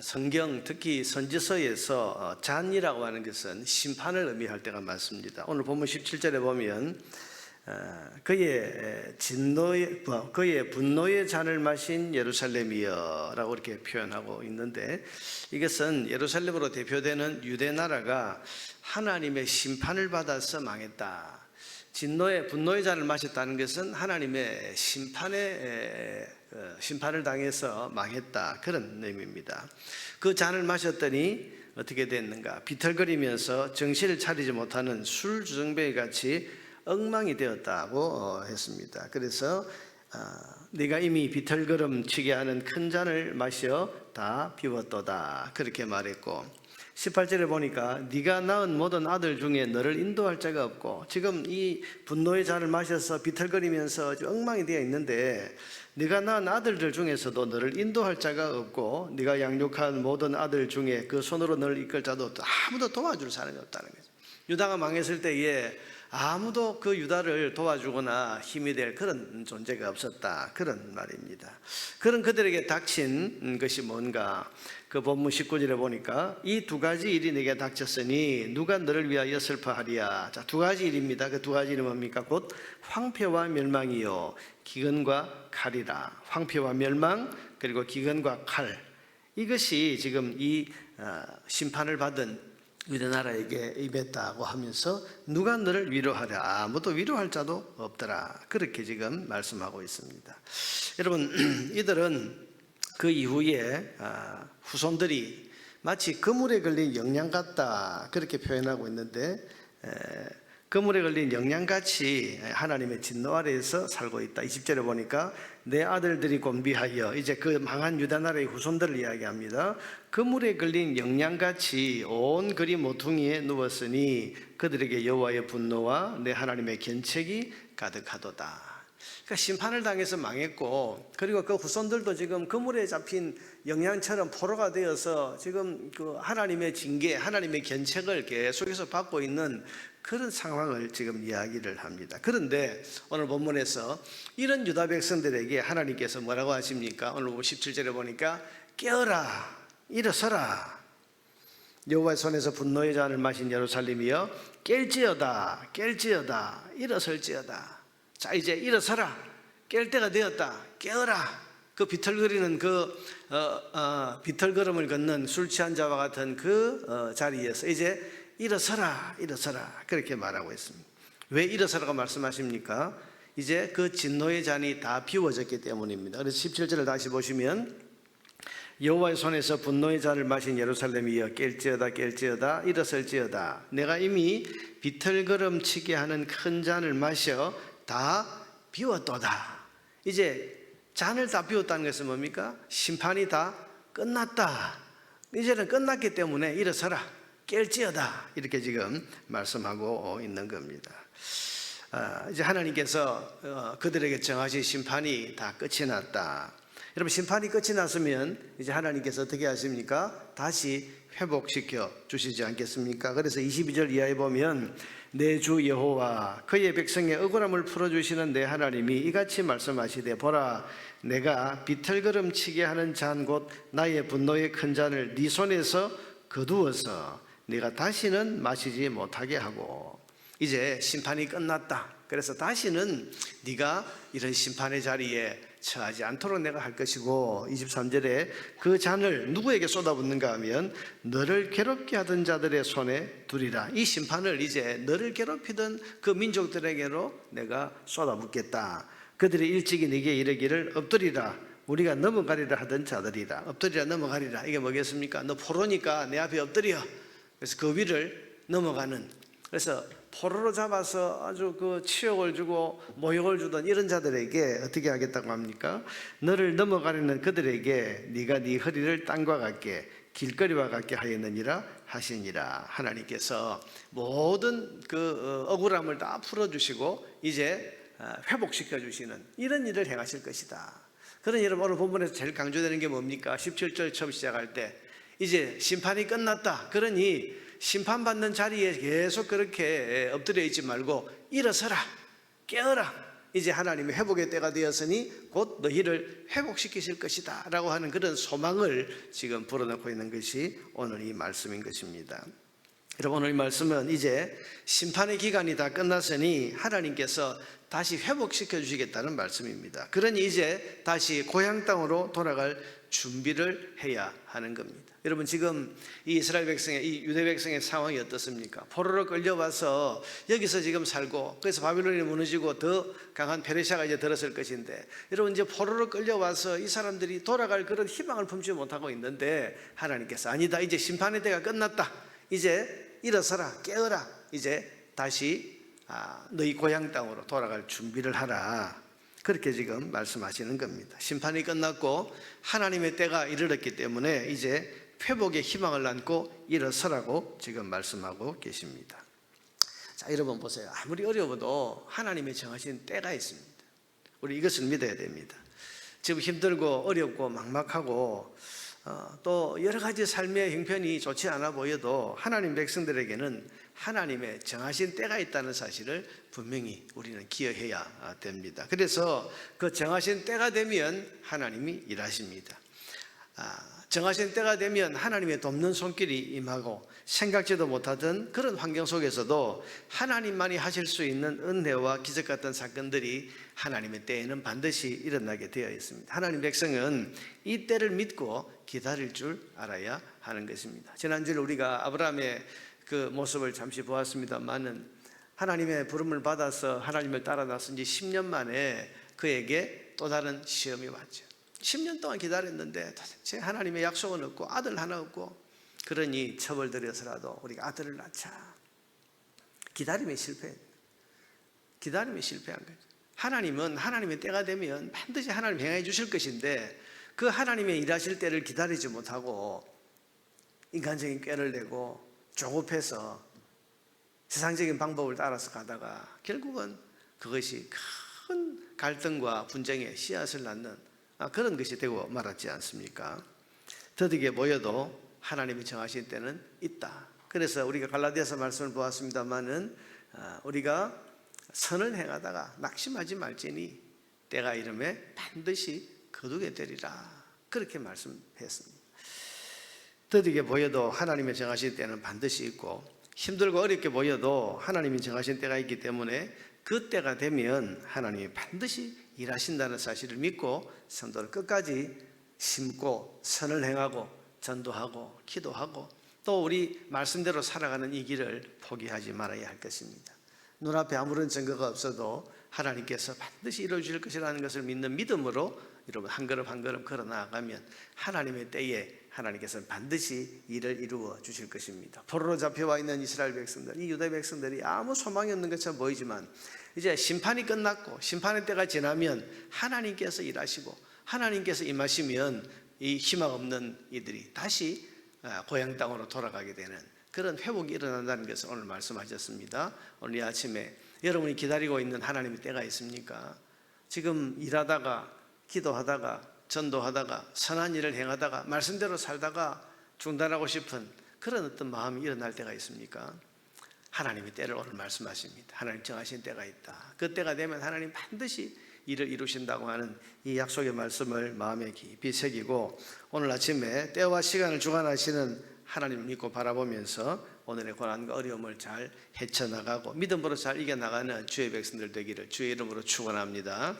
성경 특히 선지서에서 어, 잔이라고 하는 것은 심판을 의미할 때가 많습니다. 오늘 본문 17절에 보면 어, 그의 진노의 뭐, 그의 분노의 잔을 마신 예루살렘이여라고 이렇게 표현하고 있는데 이것은 예루살렘으로 대표되는 유대 나라가 하나님의 심판을 받아서 망했다. 진노의 분노의 잔을 마셨다는 것은 하나님의 어, 심판을 당해서 망했다 그런 의미입니다. 그 잔을 마셨더니 어떻게 됐는가? 비틀거리면서 정신을 차리지 못하는 술 주정뱅이 같이 엉망이 되었다고 어, 했습니다. 그래서 아, 네가 이미 비틀거름 치게 하는 큰 잔을 마셔 다 비웠도다 그렇게 말했고 18절에 보니까 네가 낳은 모든 아들 중에 너를 인도할 자가 없고 지금 이 분노의 잔을 마셔서 비틀거리면서 엉망이 되어 있는데 네가 낳은 아들들 중에서도 너를 인도할 자가 없고 네가 양육한 모든 아들 중에 그 손으로 너를 이끌 자도 없다. 아무도 도와줄 사람이 없다는 거죠. 유다가 망했을 때에 아무도 그 유다를 도와주거나 힘이 될 그런 존재가 없었다. 그런 말입니다. 그런 그들에게 닥친 것이 뭔가 그 본문 19절에 보니까 이 두 가지 일이 내게 닥쳤으니 누가 너를 위하여 슬퍼하리야. 자, 두 가지 일입니다. 그 두 가지 일은 뭡니까? 곧 황폐와 멸망이요. 기근과 칼이라. 황폐와 멸망 그리고 기근과 칼. 이것이 지금 이 어, 심판을 받은 유대 나라에게 임했다고 하면서 누가 너를 위로하랴? 아무도 위로할 자도 없더라. 그렇게 지금 말씀하고 있습니다. 여러분 이들은 그 이후에 아, 후손들이 마치 그물에 걸린 영양 같다. 그렇게 표현하고 있는데 에, 그물에 걸린 영양같이 하나님의 진노 아래에서 살고 있다. 20절에 보니까 내 아들들이 곤비하여 이제 그 망한 유다 나라의 후손들을 이야기합니다. 그물에 걸린 영양같이 온 그리 모퉁이에 누웠으니 그들에게 여호와의 분노와 내 하나님의 견책이 가득하도다. 그러니까 심판을 당해서 망했고 그리고 그 후손들도 지금 그물에 잡힌 영양처럼 포로가 되어서 지금 그 하나님의 징계, 하나님의 견책을 계속해서 받고 있는 그런 상황을 지금 이야기를 합니다. 그런데 오늘 본문에서 이런 유다 백성들에게 하나님께서 뭐라고 하십니까? 오늘 17절에 보니까 깨어라, 일어서라. 여호와의 손에서 분노의 잔을 마신 예루살렘이여 깰지어다, 깰지어다, 일어설지어다. 자 이제 일어서라, 깰 때가 되었다. 깨어라. 그 비틀거리는 그 어, 어, 비틀걸음을 걷는 술 취한 자와 같은 그 어, 자리에서 이제 일어서라, 일어서라. 그렇게 말하고 있습니다. 왜 일어서라고 말씀하십니까? 이제 그 진노의 잔이 다 비워졌기 때문입니다. 그래서 17절을 다시 보시면 여호와의 손에서 분노의 잔을 마신 예루살렘이여 깰지어다 깰지어다 일어설지어다 내가 이미 비틀거름 치게 하는 큰 잔을 마셔 다 비웠도다 이제 잔을 다 비웠다는 것은 뭡니까? 심판이 다 끝났다 이제는 끝났기 때문에 일어서라 깰지어다 이렇게 지금 말씀하고 있는 겁니다. 아, 이제 하나님께서 어, 그들에게 정하신 심판이 다 끝이 났다. 여러분 심판이 끝이 났으면 이제 하나님께서 어떻게 하십니까? 다시 회복시켜 주시지 않겠습니까? 그래서 22절 이하에 보면 내 주 여호와 그의 백성의 억울함을 풀어 주시는 내 하나님이 이같이 말씀하시되 보라 내가 비틀거름 치게 하는 잔 곧 나의 분노의 큰 잔을 네 손에서 거두어서 네가 다시는 마시지 못하게 하고 이제 심판이 끝났다. 그래서 다시는 네가 이런 심판의 자리에 처하지 않도록 내가 할 것이고 23절에 그 잔을 누구에게 쏟아붓는가 하면 너를 괴롭게 하던 자들의 손에 두리라. 이 심판을 이제 너를 괴롭히던 그 민족들에게로 내가 쏟아붓겠다. 그들이 일찍이 네게 이르기를 엎드리라. 우리가 넘어가리라 하던 자들이라. 엎드리라 넘어가리라. 이게 뭐겠습니까? 너 포로니까 내 앞에 엎드려. 그래서 그 위를 넘어가는 그래서 포로로 잡아서 아주 그 치욕을 주고 모욕을 주던 이런 자들에게 어떻게 하겠다고 합니까? 너를 넘어가려는 그들에게 네가 네 허리를 땅과 같게 길거리와 같게 하였느니라 하시니라 하나님께서 모든 그 어, 억울함을 다 풀어주시고 이제 어, 회복시켜 주시는 이런 일을 행하실 것이다. 그런 여러분 오늘 본문에서 제일 강조되는 게 뭡니까? 17절 처음 시작할 때 이제 심판이 끝났다. 그러니 심판받는 자리에 계속 그렇게 엎드려 있지 말고 일어서라. 깨어라. 이제 하나님의 회복의 때가 되었으니 곧 너희를 회복시키실 것이다 라고 하는 그런 소망을 지금 불어넣고 있는 것이 오늘 이 말씀인 것입니다. 여러분 오늘 이 말씀은 이제 심판의 기간이 다 끝났으니 하나님께서 다시 회복시켜 주시겠다는 말씀입니다. 그러니 이제 다시 고향 땅으로 돌아갈 준비를 해야 하는 겁니다. 여러분 지금 이 이스라엘 백성의 이 유대 백성의 상황이 어떻습니까? 포로로 끌려와서 여기서 지금 살고 그래서 바빌론이 무너지고 더 강한 페르시아가 이제 들었을 것인데 여러분 이제 포로로 끌려와서 이 사람들이 돌아갈 그런 희망을 품지 못하고 있는데 하나님께서 아니다 이제 심판의 때가 끝났다 이제 일어서라 깨어라 이제 다시 아, 너희 고향 땅으로 돌아갈 준비를 하라 그렇게 지금 말씀하시는 겁니다. 심판이 끝났고 하나님의 때가 이르렀기 때문에 이제 회복의 희망을 안고 일어서라고 지금 말씀하고 계십니다. 자, 여러분 보세요. 아무리 어려워도 하나님의 정하신 때가 있습니다. 우리 이것을 믿어야 됩니다. 지금 힘들고 어렵고 막막하고 어, 또 여러 가지 삶의 형편이 좋지 않아 보여도 하나님 백성들에게는 하나님의 정하신 때가 있다는 사실을 분명히 우리는 기억해야 됩니다. 그래서 그 정하신 때가 되면 하나님이 일하십니다. 아, 정하신 때가 되면 하나님의 돕는 손길이 임하고 생각지도 못하던 그런 환경 속에서도 하나님만이 하실 수 있는 은혜와 기적 같은 사건들이 하나님의 때에는 반드시 일어나게 되어 있습니다. 하나님 백성은 이 때를 믿고 기다릴 줄 알아야 하는 것입니다. 지난주에 우리가 아브라함의 그 모습을 잠시 보았습니다만은 하나님의 부름을 받아서 하나님을 따라 나선 지 10년 만에 그에게 또 다른 시험이 왔죠. 10년 동안 기다렸는데 도대체 하나님의 약속은 없고 아들 하나 없고 그러니 첩을 들여서라도 우리가 아들을 낳자. 기다림에 실패. 기다림에 실패한 거죠. 하나님은 하나님의 때가 되면 반드시 하나님 행해 주실 것인데 그 하나님의 일하실 때를 기다리지 못하고 인간적인 꾀를 내고 조급해서 세상적인 방법을 따라서 가다가 결국은 그것이 큰 갈등과 분쟁의 씨앗을 낳는 아, 그런 것이 되고 말았지 않습니까? 더디게 모여도 하나님이 정하신 때는 있다. 그래서 우리가 갈라디아서 말씀을 보았습니다만은 아, 우리가 선을 행하다가 낙심하지 말지니 때가 이름에 반드시 거두게 되리라. 그렇게 말씀했습니다. 더디게 보여도 하나님의 정하신 때는 반드시 있고 힘들고 어렵게 보여도 하나님이 정하신 때가 있기 때문에 그 때가 되면 하나님이 반드시 일하신다는 사실을 믿고 선도를 끝까지 심고 선을 행하고 전도하고 기도하고 또 우리 말씀대로 살아가는 이 길을 포기하지 말아야 할 것입니다. 눈앞에 아무런 증거가 없어도 하나님께서 반드시 이루어 주실 것이라는 것을 믿는 믿음으로 여러분 한 걸음 한 걸음 걸어 나아가면 하나님의 때에 하나님께서는 반드시 일을 이루어 주실 것입니다. 포로로 잡혀와 있는 이스라엘 백성들, 이 유다 백성들이 아무 소망이 없는 것처럼 보이지만 이제 심판이 끝났고 심판의 때가 지나면 하나님께서 일하시고 하나님께서 임하시면 이 희망 없는 이들이 다시 아, 고향 땅으로 돌아가게 되는 그런 회복이 일어난다는 것을 오늘 말씀하셨습니다. 오늘 이 아침에 여러분이 기다리고 있는 하나님의 때가 있습니까? 지금 일하다가 기도하다가 전도하다가 선한 일을 행하다가 말씀대로 살다가 중단하고 싶은 그런 어떤 마음이 일어날 때가 있습니까? 하나님의 때를 오늘 말씀하십니다. 하나님 정하신 때가 있다. 그 때가 되면 하나님 반드시 일을 이루신다고 하는 이 약속의 말씀을 마음에 깊이 새기고 오늘 아침에 때와 시간을 주관하시는 하나님을 믿고 바라보면서 오늘의 고난과 어려움을 잘 헤쳐나가고 믿음으로 잘 이겨나가는 주의 백성들 되기를 주의 이름으로 축원합니다.